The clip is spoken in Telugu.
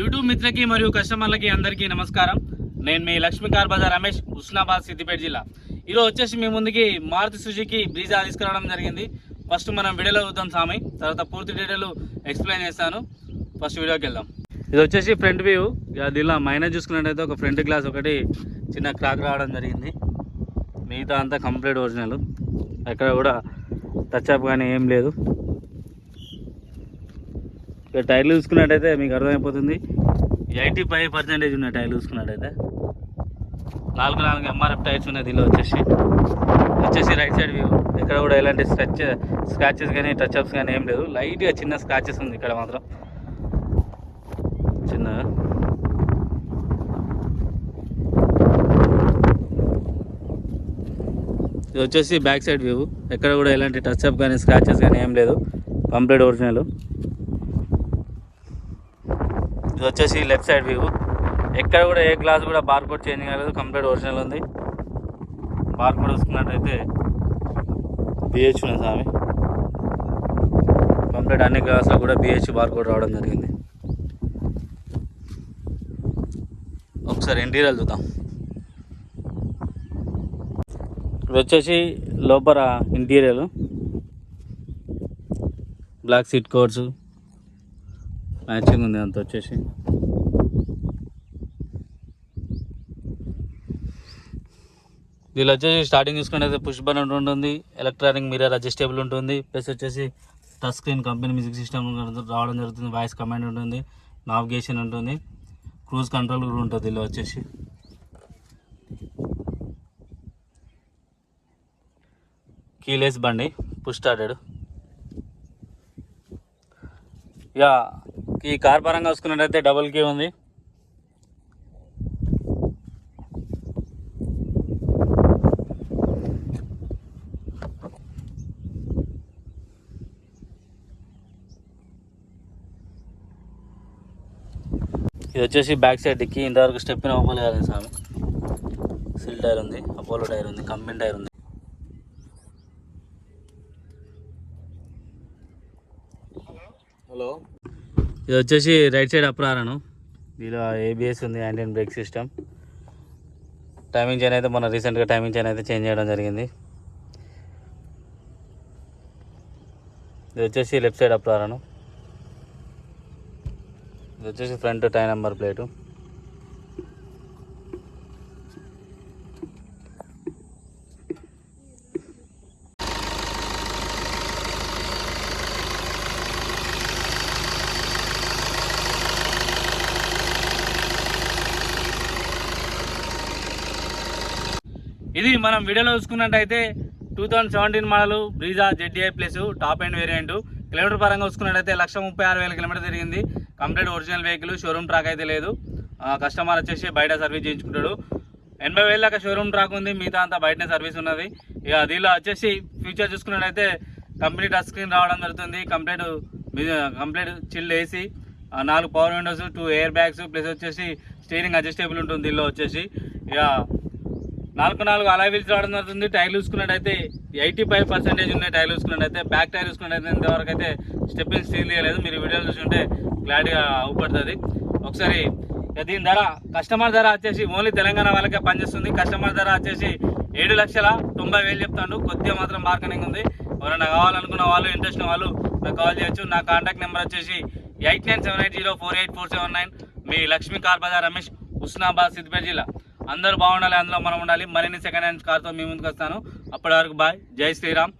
యూట్యూబ్ మిత్రులకి మరియు కస్టమర్లకి అందరికీ నమస్కారం. నేను మీ లక్ష్మీకార్ బజార్ రమేష్ హుస్నాబాద్ సిద్దిపేట జిల్లా. ఈరోజు వచ్చేసి మీ ముందుకి మారుతి సుజుకి బ్రీజా తీసుకురావడం జరిగింది. ఫస్ట్ మనం వీడియోలో చూద్దాం స్వామి. తర్వాత పూర్తి డీటెయిల్ ఎక్స్ప్లెయిన్ చేస్తాను. ఫస్ట్ వీడియోకి వెళ్దాం. ఇది వచ్చేసి ఫ్రంట్ వ్యూ. దీనిలో మైనస్ చూసుకున్నట్టయితే ఒక ఫ్రంట్ గ్లాస్ ఒకటి చిన్న క్రాక్ రావడం జరిగింది. మిగతా అంతా కంప్లీట్ ఒరిజినల్. ఎక్కడ కూడా టచ్ అప్ కానీ ఏం లేదు. ఇక్కడ టైర్లు చూసుకున్నట్టయితే మీకు అర్థమైపోతుంది. ఎయిటీ ఫైవ్ పర్సెంటేజ్ ఉన్నాయి టైర్లు చూసుకున్నట్టయితే నాలుగు నాలుగు ఎంఆర్ఎఫ్ టైర్స్ ఉన్నాయి దీనిలో వచ్చేసి. వచ్చేసి రైట్ సైడ్ వ్యూ ఇక్కడ కూడా ఎలాంటి స్క్రాచ్ స్క్రాచెస్ కానీ టచ్ అప్స్ కానీ ఏం లేదు. లైట్గా చిన్న స్క్రాచెస్ ఉంది ఇక్కడ మాత్రం. చిన్నగా. ఇది వచ్చేసి బ్యాక్ సైడ్ వ్యూ ఎక్కడ కూడా ఎలాంటి టచ్ అప్ కానీ స్క్రాచెస్ కానీ ఏం లేదు. కంప్లీట్ ఒరిజినల్ ఇది వచ్చేసి లెఫ్ట్ సైడ్ వ్యూ ఎక్కడ కూడా ఏ గ్లాస్ కూడా బార్ కోడ్ చేంజ్ కాలేదు కంప్లీట్ ఒరిజినల్ ఉంది. బార్ కోడ్ చూసుకున్నట్టయితే బిహెచ్ ఉంది స్వామి. కంప్లీట్ అన్ని గ్లాసులు కూడా బిహెచ్ బార్ కోడ్ రావడం జరిగింది. ఒకసారి ఇంటీరియర్ చూద్దాం. ఇది వచ్చేసి లోపల interior black seat codes matching ఉంది అంత వచ్చేసి. దీనిలో వచ్చేసి స్టార్టింగ్ చూసుకుంటే పుష్ బటన్ ఉంటుంది ఎలక్ట్రానిక్ మిర్రర్ అడ్జస్టేబుల్ ఉంటుంది ప్లస్ వచ్చేసి touch screen company music system రావడం జరుగుతుంది వాయిస్ కమాండ్ ఉంటుంది నావిగేషన్ ఉంటుంది క్రూజ్ కంట్రోల్ కూడా ఉంటుంది దీనిలో వచ్చేసి. కీలేస్ బండి పుష్ స్టార్టెడ్ ఇక ఈ కార్ పరంగా చూసుకున్నట్టయితే డబుల్ కీ ఉంది. ఇది వచ్చేసి బ్యాక్ సైడ్ డిక్కి ఇంతవరకు స్టెప్ ఓపెన్ కాలేదు సామి సిల్ టైర్ ఉంది అపోలో టైర్ ఉంది కంపెనీ టైర్ ఉంది. హలో ఇది వచ్చేసి రైట్ సైడ్ అప్రారణం దీనిలో ఏబిఎస్ ఉంది hand and brake system timing chain అయితే మన రీసెంట్గా టైమింగ్ చైన్ అయితే చేంజ్ చేయడం జరిగింది. ఇది వచ్చేసి లెఫ్ట్ సైడ్ అప్రారణం ఇది వచ్చేసి ఫ్రంట్ టై నెంబర్ ప్లేటు. ఇది మనం వీడియోలో చూసుకున్నట్టయితే two thousand seventeen model Brezza ZDI plus top and variant. Kilometre పరంగా చూసుకున్నట్టయితే లక్ష ముప్పై ఆరు వేల కిలోమీటర్ తిరిగింది. Complete original vehicle showroom track అయితే లేదు. కస్టమర్ వచ్చేసి బయట సర్వీస్ చేయించుకుంటాడు. ఎనభై వేల దాకా షోరూమ్ ట్రాక్ ఉంది మిగతా అంతా బయటనే సర్వీస్ ఉన్నది. ఇక దీనిలో వచ్చేసి ఫ్యూచర్ చూసుకున్నట్టయితే కంప్లీట్ టచ్ స్క్రీన్ రావడం జరుగుతుంది. కంప్లీట్ కంప్లీట్ చిల్ ఏసీ నాలుగు power windows two air bags plus వచ్చేసి స్టీరింగ్ అడ్జస్టేబుల్ ఉంటుంది దీనిలో వచ్చేసి. ఇక నాలుగు నాలుగు అలా వీల్స్ రావడం జరుగుతుంది. టైర్లు చూసుకున్నట్టయితే ఎయిటీ ఫైవ్ పర్సెంటేజ్ ఉన్నాయి. టైర్లు చూసుకున్నట్టయితే బ్యాక్ టైర్ చూసుకున్నట్టయితే ఇంతవరకు అయితే స్టెప్పింగ్ స్టీల్ చేయలేదు మీరు వీడియోలు చూసుకుంటే క్లారిటీగా అవుపడుతుంది. ఒకసారి దీని ధర కస్టమర్ ధర వచ్చేసి ఓన్లీ తెలంగాణ వాళ్ళకే పనిచేస్తుంది. కస్టమర్ ధర వచ్చేసి ఏడు లక్షల తొంభై వేలు చెప్తాను కొద్దిగా మాత్రం బార్గెనింగ్ ఉంది. ఎవరైనా కావాలనుకున్న వాళ్ళు ఇంట్రెస్ట్ ఉన్న వాళ్ళు నాకు కాల్ చేయొచ్చు. నా కాంటాక్ట్ నెంబర్ వచ్చేసి eight nine seven eight zero four eight four seven nine. మీ లక్ష్మీ కార్ బజార్ రమేష్ హుస్నాబాద్ సిద్దిపేట జిల్లా. అందరూ బాగుండాలి అందులో మనం ఉండాలి. మరిన్ని సెకండ్ హ్యాండ్ కార్తో మీ ముందుకు వస్తాను. అప్పటి వరకు బాయ్ జై శ్రీరామ్.